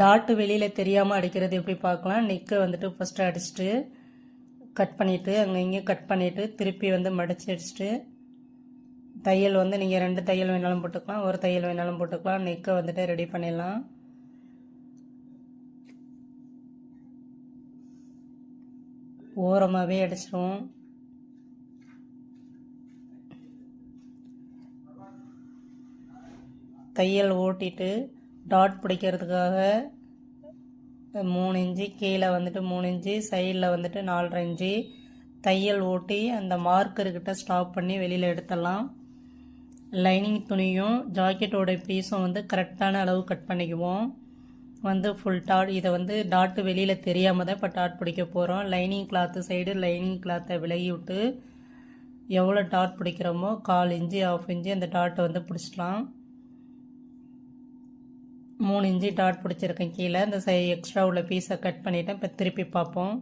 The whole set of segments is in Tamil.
டாட்டு வெளியில் தெரியாமல் அடிக்கிறது எப்படி பார்க்கலாம்? நெக்கை வந்துட்டு ஃபஸ்ட்டு அடிச்சுட்டு கட் பண்ணிவிட்டு அங்கே இங்கேயும் கட் பண்ணிவிட்டு திருப்பி வந்து மடிச்சு அடிச்சுட்டு தையல் வந்து நீங்கள் ரெண்டு தையல் வேணாலும் போட்டுக்கலாம் ஒரு தையல் வேணாலும் போட்டுக்கலாம் நெக்கை வந்துட்டு ரெடி பண்ணிடலாம். ஓரமாகவே அடிச்சிடுவோம் தையல் ஓட்டிட்டு டாட் பிடிக்கிறதுக்காக மூணு இன்ச்சு கீழே வந்துட்டு மூணு இன்ச்சு சைடில் வந்துட்டு நாலரை இன்ச்சு. தையல் ஓட்டி அந்த மார்க்கர்கிட்ட ஸ்டாப் பண்ணி வெளியில் எடுத்துடலாம். லைனிங் துணியும் ஜாக்கெட்டோட பீஸும் வந்து கரெக்டான அளவு கட் பண்ணிக்குவோம். வந்து ஃபுல் டாட் இதை வந்து டாட்டு வெளியில் தெரியாமல் தான் இப்போ டாட் பிடிக்க போகிறோம் லைனிங் கிளாத்து சைடு லைனிங் கிளாத்தை விலகி விட்டு எவ்வளோ டாட் பிடிக்கிறோமோ கால் இன்ச்சு ஆஃப் இன்ச்சு அந்த டாட்டை வந்து பிடிச்சிடலாம். மூணு இன்ச்சு டாட் பிடிச்சிருக்கேன் கீழே. இந்த சை எக்ஸ்ட்ரா உள்ள பீஸை கட் பண்ணிவிட்டேன் இப்போ திருப்பி பார்ப்போம்.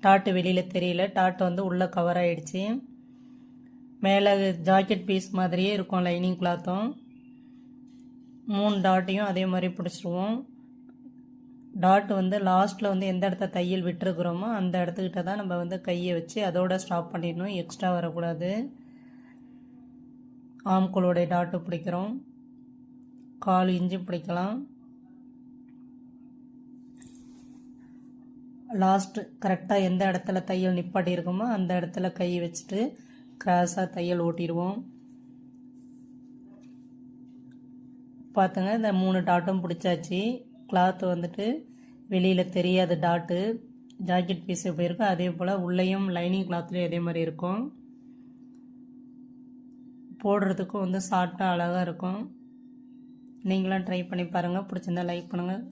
டாட்டு வெளியில் தெரியல. டாட் வந்து உள்ளே கவர் ஆகிடுச்சி மேலே ஜாக்கெட் பீஸ் மாதிரியே இருக்கும் லைனிங் கிளாத்தும் மூணு டாட்டையும் அதே மாதிரி பிடிச்சிருவோம். டாட் வந்து லாஸ்ட்டில் வந்து எந்த இடத்த தையல் விட்டுருக்குறோமோ அந்த இடத்துக்கிட்ட தான் நம்ம வந்து கையை வச்சு அதோட ஸ்டாப் பண்ணிடணும். எக்ஸ்ட்ரா வரக்கூடாது. ஆம்கோலோடைய டாட்டு பிடிக்கிறோம். கால் இஞ்சி பிடிக்கலாம். லாஸ்ட்டு கரெக்டாக எந்த இடத்துல தையல் நிப்பாட்டி இருக்குமோ அந்த இடத்துல கை வச்சுட்டு கிராஸாக தையல் ஓட்டிடுவோம். பார்த்துங்க இந்த மூணு டாட்டும் பிடிச்சாச்சு. கிளாத்து வந்துட்டு வெளியில் தெரியாத டாட்டு ஜாக்கெட் பீஸ் எப்படி இருக்கும். அதே போல் உள்ளேயும் லைனிங் கிளாத்லேயும் அதே மாதிரி இருக்கும். போடுறதுக்கும் வந்து சாஃப்டாக அழகாக இருக்கும். நீங்களும் ட்ரை பண்ணி பாருங்கள் பிடிச்சிருந்தா லைக் பண்ணுங்கள்